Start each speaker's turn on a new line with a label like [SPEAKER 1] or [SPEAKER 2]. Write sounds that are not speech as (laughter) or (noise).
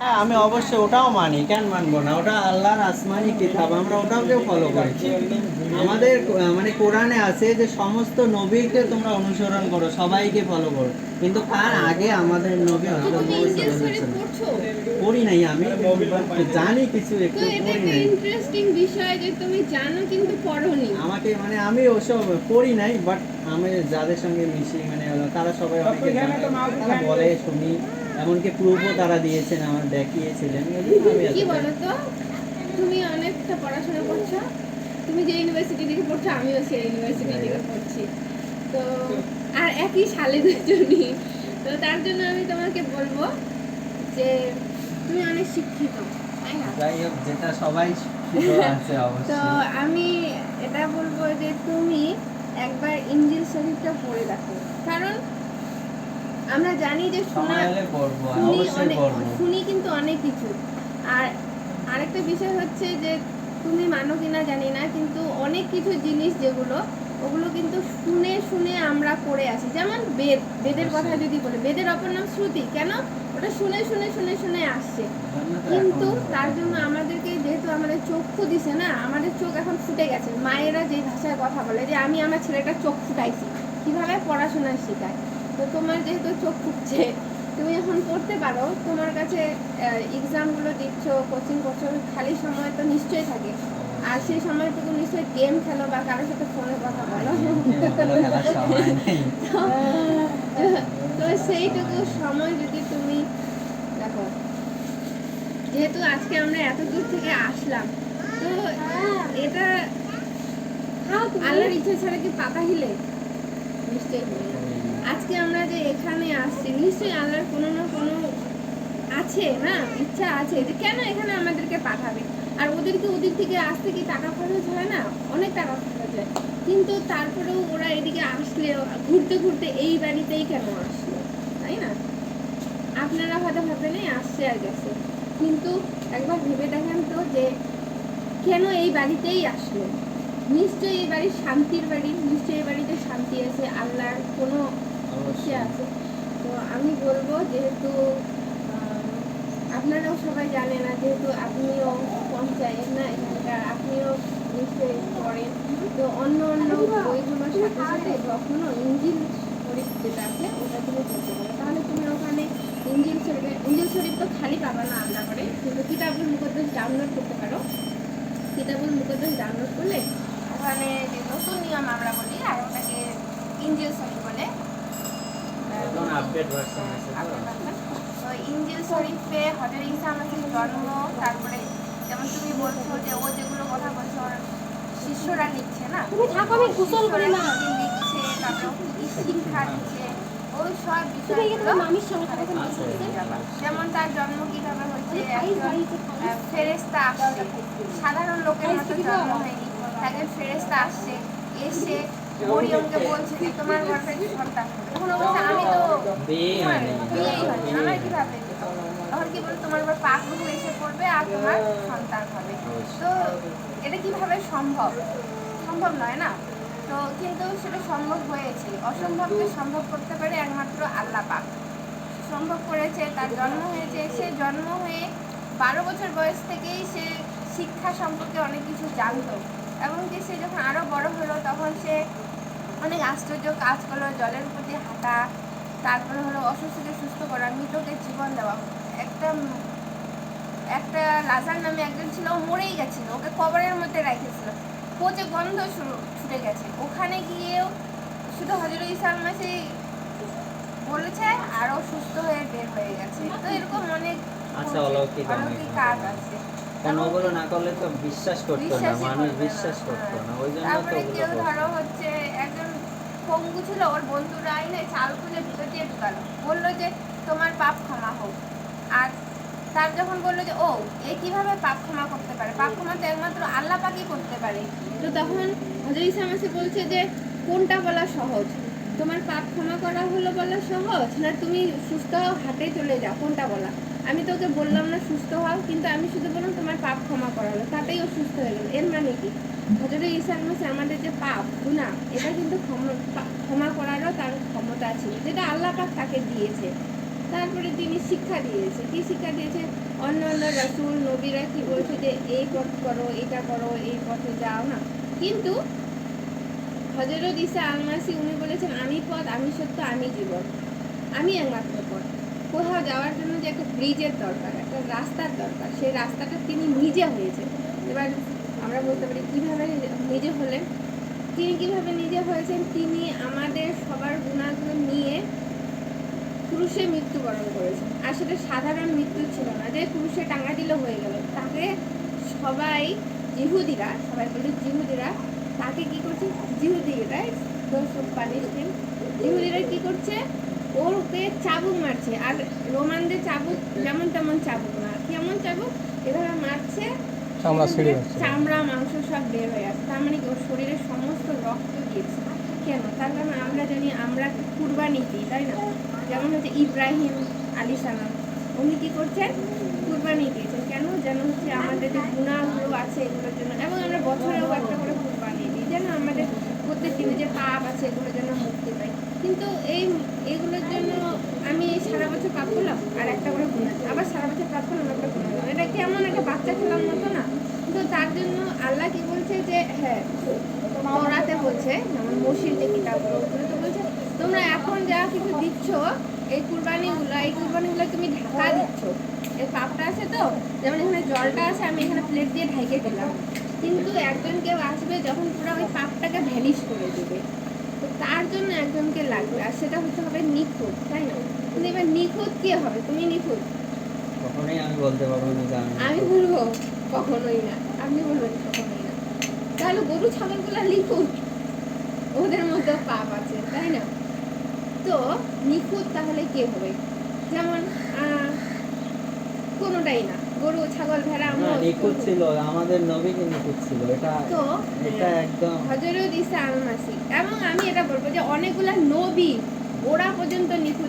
[SPEAKER 1] হ্যাঁ আমি অবশ্যই ওটাও মানি কেন মানবো না? ওটা আল্লাহর আসমানি কিতাব আমরা ওটাকে ফলো করেছি। আমাদের মানে কোরআনে আছে যে সমস্ত নবীকে তোমরা অনুসরণ করো সবাইকে ফলো করো। কিন্তু তার আগে আমাদের নবী। পড়ি নাই আমি জানি কিছু একটু পড়ি নাই।
[SPEAKER 2] ইন্টারেস্টিং বিষয় যে তুমি জানো কিন্তু পড়োনি।
[SPEAKER 1] আমাকে মানে আমি ওসব পড়ি নাই বাট আমি যাদের সঙ্গে মিশি মানে তারা সবাই অনেকে বলে শুনি এমনকি প্রুফও তারা দিয়েছেন আমার দেখিয়েছিলেন। আমি
[SPEAKER 2] কি
[SPEAKER 1] এতটাই-
[SPEAKER 2] বলো তো তুমি অনেকটা পড়াশোনা করছ। তুমি যে ইউনিভার্সিটি থেকে পড়ছো আমিও সেই ইউনিভার্সিটি থেকে পড়ছি। তো আর একই সালে দুজনই। তো তার জন্য আমি তোমাকে বলব যে তুমি অনেক শিক্ষিত তাই না?
[SPEAKER 1] যাই হোক যেটা সবাই (laughs)
[SPEAKER 2] তো আমি এটা বলব যে তুমি একবার ইঞ্জিল কারণ আমরা জানি যে শোনা অনেক শুনি কিন্তু অনেক কিছু। আর আরেকটা বিষয় হচ্ছে যে তুমি মানো কিনা জানি না কিন্তু অনেক কিছু জিনিস যেগুলো ওগুলো কিন্তু শুনে শুনে আমরা করে আসি। যেমন বেদ। বেদের কথা যদি বলে বেদের অপর নাম শ্রুতি। কেন? ওটা শুনে শুনে শুনে শুনে আসছে। কিন্তু তার জন্য আমাদেরকে যেহেতু আমাদের চক্ষু দিছে না আমাদের চোখ এখন ফুটে গেছে। মায়েরা যে ভাষায় কথা বলে যে আমি আমার ছেলেটার চোখ ফুটাইছি। কীভাবে পড়াশোনা শেখায়? তো তোমার যেহেতু চোখ ফুটছে তুমি এখন পড়তে পারো। তোমার কাছে এক্সামগুলো দিচ্ছ কোচিং করছ খালি সময় তো নিশ্চয়ই থাকে। আর সেই সময়টুকু নিশ্চয়ই গেম খেলো বা কারোর সাথে ফোনে কথা বলো। তো সেইটুকু সময় যদি তুমি দেখো যেহেতু আজকে আমরা এত দূর থেকে আসলাম তো এটা আল্লাহর ইচ্ছা ছাড়া কি পাতা হিলে? নিশ্চয়ই। আজকে আমরা যে এখানে আসছি, নিশ্চয়ই আল্লাহর কোনো না কোনো আছে, না? ইচ্ছা আছে যে কেন এখানে আমাদেরকে পাঠাবে? আর ওদেরকে ওদিক থেকে আসতে কি টাকা খরচ হয় না? অনেক টাকা খরচ হয়। কিন্তু তারপরেও ওরা এদিকে আসলে, ঘুরতে ঘুরতে এই বাড়িতেই কেন আসলো? তাই না? আপনারা হয়তো ভাববেন এই আসছে আর গেছে। কিন্তু একবার ভেবে দেখেন তো যে কেন এই বাড়িতেই আসলো? নিশ্চয়ই এই বাড়ি শান্তির বাড়ি, নিশ্চয়ই এই বাড়িতে শান্তি আছে, আল্লাহর কোনো
[SPEAKER 1] অবশ্যই
[SPEAKER 2] আছে। তো আমি বলব যেহেতু আপনারাও সবাই জানেন না যেহেতু আপনিও পঞ্চায়েত না এখানকার, আপনিও নিশ্চয়ই পড়েন। তো অন্য অন্য বইগুলোর সাথে সাথে কখনো ইঞ্জিল শরীফ যেটা আছে, ওটা তুমি পড়তে পারো। তাহলে তুমি ওখানে ইঞ্জিল শরীফে, ইঞ্জিল শরীফ তো খালি পাবা না আলাদা করে, কিন্তু কিতাবুল মুকদ্দাস ডাউনলোড করতে পারো। কিতাবুল মুকদ্দাস ডাউনলোড করলে ওখানে যে নতুন নিয়ম আমরা বলি, আর ওটাকে ইঞ্জিল শরীফ
[SPEAKER 1] আপডেট ভার্সন আছে তো
[SPEAKER 2] তো ইঞ্জিল শরীফে হজরত ঈসা আমাদের জন্ম তারপরে যেমন তুমি বলছো যে ও যেগুলো কথা বলছো ওর শিষ্যরা লিখছে না?
[SPEAKER 3] তুমি থাকো, আমি গোসল করি না।
[SPEAKER 2] লিখছে তারপরে ও কি কি শিক্ষা দিচ্ছে ওই সব বিষয়গুলো
[SPEAKER 3] মামির সঙ্গে কথা বলতে
[SPEAKER 1] আছে।
[SPEAKER 2] যেমন তার জন্ম কীভাবে
[SPEAKER 3] খাইস।
[SPEAKER 2] ফেরেস্তা আসছে। সাধারণ লোকের মতো জন্ম হয়নি। তাকে ফেরেস্তা আসছে এসে মরিয়মকে বলছে যে তোমার গর্ভে সন্তান হবে। তখন বলছে আমি তো বিয়েই হয়নি আমার কীভাবে তখন কি বলে তোমার উপর পাক রূহ এসে পড়বে আর তোমার সন্তান হবে তো এটা কীভাবে সম্ভব? সম্ভব নয় না? তো কিন্তু সেটা সম্ভব হয়েছে। অসম্ভবকে সম্ভব করতে পারে একমাত্র আল্লাহ পাক। সম্ভব করেছে তার জন্ম হয়েছে। সে জন্ম হয়ে বারো বছর বয়স থেকেই সে শিক্ষা সম্পর্কে অনেক কিছু জানতো। এমনকি সে যখন আরও বড় হলো তখন সে অনেক আশ্চর্য কাজ করল জলের উপর দিয়ে হাঁটা তারপরে হলো অসুস্থকে সুস্থ করা মৃতকে জীবন দেওয়া। একটা একটা রাজার নামে একজন ছিল ও মরেই গেছিল ওকে কবরের মধ্যে রেখেছিল পচে গন্ধ শুরু ছুটে গেছে। ওখানে গিয়েও শুধু হজরত ইসলাম মাসি বলেছে আরও সুস্থ হয়ে বের হয়ে গেছে। তো এরকম অনেক
[SPEAKER 1] অনেক
[SPEAKER 2] অলৌকিক কাজ আছে।
[SPEAKER 1] কারণ ওগুলো না করলে তো বিশ্বাস করতো না মানুষ বিশ্বাস করতো না ওই জন্য তো
[SPEAKER 2] কেউ ধরো হচ্ছে একজন পঙ্গু ছিল ওর বন্ধুরা আইনে চাল খুলে ভিতর দিয়ে ঢুকালো। বলল যে তোমার পাপ ক্ষমা হোক। আর তার যখন বলল যে ও এ কীভাবে পাপ ক্ষমা করতে পারে? পাপ ক্ষমা তো একমাত্র আল্লাহ পাকই করতে পারে। তো তখন হজরত ইসলাম বলছে যে কোনটা বলা সহজ? তোমার পাপ ক্ষমা করা হলো বলা সহজ? না, তুমি সুস্থ হও, হাটে চলে যাও, কোনটা বলা? আমি তোকে বললাম না সুস্থ হও, কিন্তু আমি শুধু বললাম তোমার পাপ ক্ষমা করা হলো, তাতেই ও সুস্থ হয়ে গেল। এর মানে কি? হজরে ঈসার মাসে আমাদের যে পাপ গুণা এটা কিন্তু ক্ষমা করারও তার ক্ষমতা ছিল, যেটা আল্লাহ পাক তাকে দিয়েছে। তারপরে তিনি শিক্ষা দিয়েছে। কি শিক্ষা দিয়েছে? অন্য অন্য রাসুল, নবীরা কি বলছে যে, এই পথ করো, এটা করো, এই পথে যাও। না, কিন্তু হজরত ইসা আলমাসি, উনি বলেছেন, আমি পথ, আমি সত্য, আমি জীবন। আমি একমাত্র পথ। কোথাও যাওয়ার জন্য যে একটা ব্রিজের দরকার, একটা রাস্তার দরকার, সেই রাস্তাটা তিনি নিজে হয়েছে এবার আমরা বলতে পারি, কীভাবে নিজে হলেন? তিনি কীভাবে নিজে হয়েছেন? তিনি আমাদের সবার গুণাগুলো নিয়ে ক্রুশে মৃত্যুবরণ করেছেন। আর সেটা সাধারণ মৃত্যু ছিল না, যে ক্রুশে টাঙ্গা দিলে হয়ে গেল। তাকে সবাই জিহুদিরা সবাই বলে জিহুদিরা তাকে কি করছে পানিশমেন্ট কি করছে? চাবুক মারছে। আর রোমানদের চাবুক যেমন তেমন চাবুক না। কেমন চাবুক? এভাবে মারছে।
[SPEAKER 4] চামড়া ছিঁড়ে
[SPEAKER 2] চামড়া মাংস সব বের হয়ে আসছে তার মানে ওর শরীরের সমস্ত রক্ত গিয়েছে। কেন? তার কারণ আমরা জানি আমরা কুরবানি দিই তাই না? যেমন হচ্ছে ইব্রাহিম আলী সালাম। উনি কি করছেন? কুরবানি দিয়েছেন। কেন? যেন হচ্ছে আমাদের যে গুণাগুলো আছে এগুলোর জন্য এবং আমরা বছরেও একটা করে কুরবানি দিই যেন আমাদের প্রত্যেক দিনে যে পাপ আছে এগুলোর জন্য মুক্তি পাই কিন্তু এই এগুলোর জন্য আমি সারা বছর পাপ করলাম, আর একটা করে গুণা আবার সারা বছর পাপ করলাম একটা গুণা। এটা কেমন একটা বাচ্চা খেলার মতো না? কিন্তু তার জন্য আল্লাহ কি বলছে যে হ্যাঁ তাওরাতে বলছে, যেমন মসির যে কিতাবগুলো ওগুলো তো বলছে, তোমরা এখন যা কিছু দিচ্ছ, এই কুরবানিগুলো এই কুরবানিগুলো তুমি ঢাকা দিচ্ছ এই পাপটা আছে তো? যেমন এখানে জলটা আছে, আমি এখানে প্লেট দিয়ে ঢেকে দিলাম। কিন্তু একজন কেউ আসবে যখন পুরো ওই পাপটাকে ভ্যানিশ করে দেবে। তো তার জন্য একজনকে লাগবে আর সেটা হতে হবে নিখুঁত তাই না? কিন্তু এবার নিখুঁত কে হবে? তুমি নিখুঁত?
[SPEAKER 1] কখনোই আমি বলতে পারব না আমি
[SPEAKER 2] বলব কখনোই না আপনি বলবেন কখনোই না। তাহলে গরু ছাগলগুলো লিখুন ওদের মধ্যে পাপ আছে তাই না? তো নিখুঁত তাহলে কে হবে? কোনোটাই না। গরু ছাগল ভেড়া আমরা
[SPEAKER 1] নিখুঁত ছিল আমাদের নবীকে নিখুঁত ছিল এটা
[SPEAKER 2] তো
[SPEAKER 1] এটা একদম
[SPEAKER 2] হজরত ইসা আলমাসি। এবং আমি এটা বলব যে অনেকগুলা নবী ওরা পর্যন্ত নিখুঁত